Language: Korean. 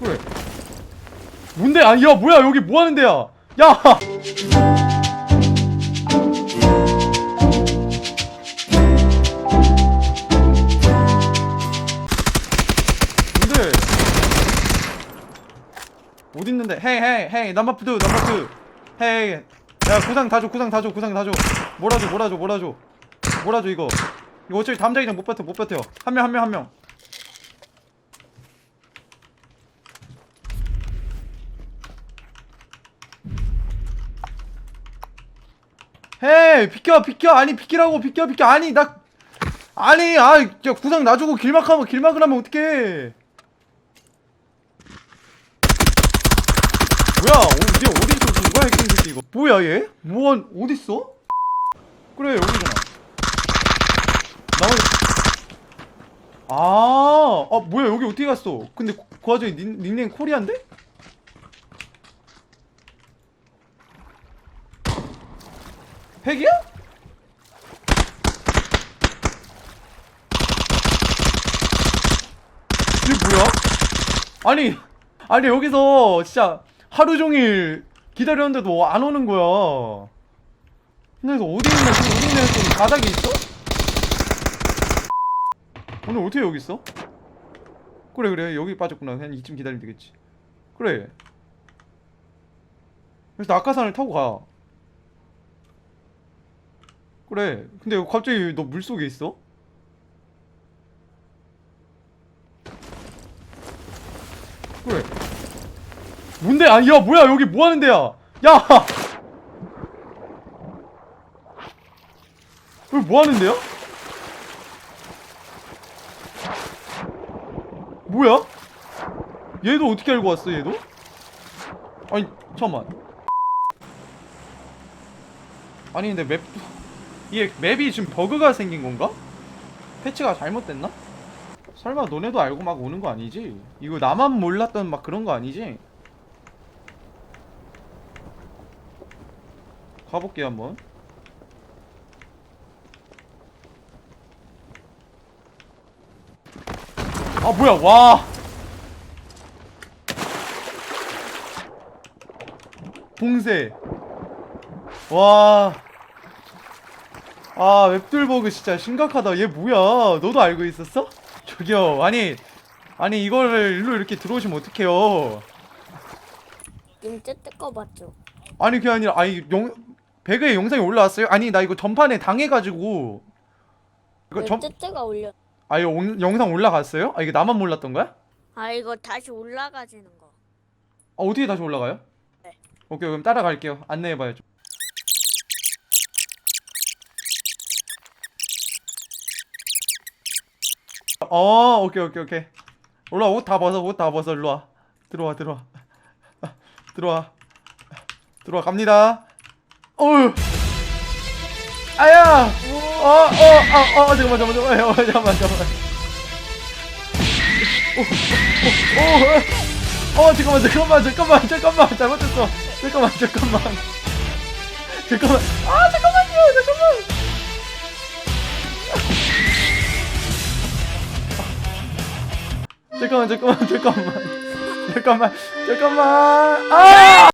그래. 뭔데? 아니, 야, 뭐야, 여기 뭐 하는 데야? 야! 뭔데? 어디 있는데? 헤이, 헤이, 헤이, 남바푸드, 남바푸드. 헤이. 야, 구상 다 줘, 구상 다 줘, 구상 다 줘. 몰아줘, 몰아줘, 몰아줘. 몰아줘, 이거. 이거 어차피 자기장 못 버텨, 못 버텨. 한 명, 한 명, 한 명. 헤이 비켜 비켜 아니 비키라고 비켜 비켜 아니 나 아니 아 야, 구상 놔주고 길막하면 길막을 하면 어떡해 뭐야 어, 얘 어디 있어 지금 뭐야 해킹 새끼 이거 뭐야 얘? 뭐한 어디 있어? 그래 여기잖아 나머지 아, 아 뭐야 여기 어떻게 갔어? 근데 그, 그 와중에 닉, 닉네임 코리안데? 핵이야? 이게 뭐야? 아니 아니 여기서 진짜 하루 종일 기다렸는데도 안 오는 거야. 근데 이거 어디 있는 지금 어디 있는 좀 바닥에 있어? 오늘 어떻게 여기 있어? 그래 그래 여기 빠졌구나 그냥 이쯤 기다리면 되겠지 그래 그래서 낙하산을 타고 가 그래 근데 갑자기 너 물속에 있어? 그래 뭔데 아니 야 뭐야 여기 뭐 하는 데야 야 여기 뭐 하는 데야? 뭐야? 얘도 어떻게 알고 왔어 얘도? 아니 잠깐만 아니 근데 맵도 이게 맵이 지금 버그가 생긴 건가? 패치가 잘못됐나? 설마 너네도 알고 막 오는 거 아니지? 이거 나만 몰랐던 막 그런 거 아니지? 가볼게 한번 아 뭐야 와 봉쇄 와. 아, 웹돌버그 진짜 심각하다. 얘 뭐야? 너도 알고 있었어? 저기요. 아니, 아니 이거를 일로 이렇게 들어오시면 어떡해요? 거 맞죠? 아니 그게 아니라 아니 영 배그에 영상이 올라왔어요? 아니 나 이거 전판에 당해가지고 이거 왜전 뜨뜨가 올려? 아 이거 온- 영상 올라갔어요? 아 이게 나만 몰랐던 거야? 아 이거 다시 올라가지는 거. 아 어떻게 다시 올라가요? 네. 오케이 그럼 따라갈게요. 안내해봐 어 오케이 오케이 오케이. 올라와 옷다 벗어 옷 다 벗어. 일로 와. 들어와 들어와. 들어와. 들어와 갑니다. 어휴. 아야! 어어 어 어 잠깐만 잠깐만 잠깐만 어, 잠깐만 잠깐만. 오, 오, 오, 어 잠깐만 잠깐만 잠깐만 잠깐만. 잘못했어. 잠깐만 잠깐만. 잠깐만. 아 잠깐만요 잠깐만 잠깐만 잠깐만 잠깐만. 잠깐만 잠깐만. 아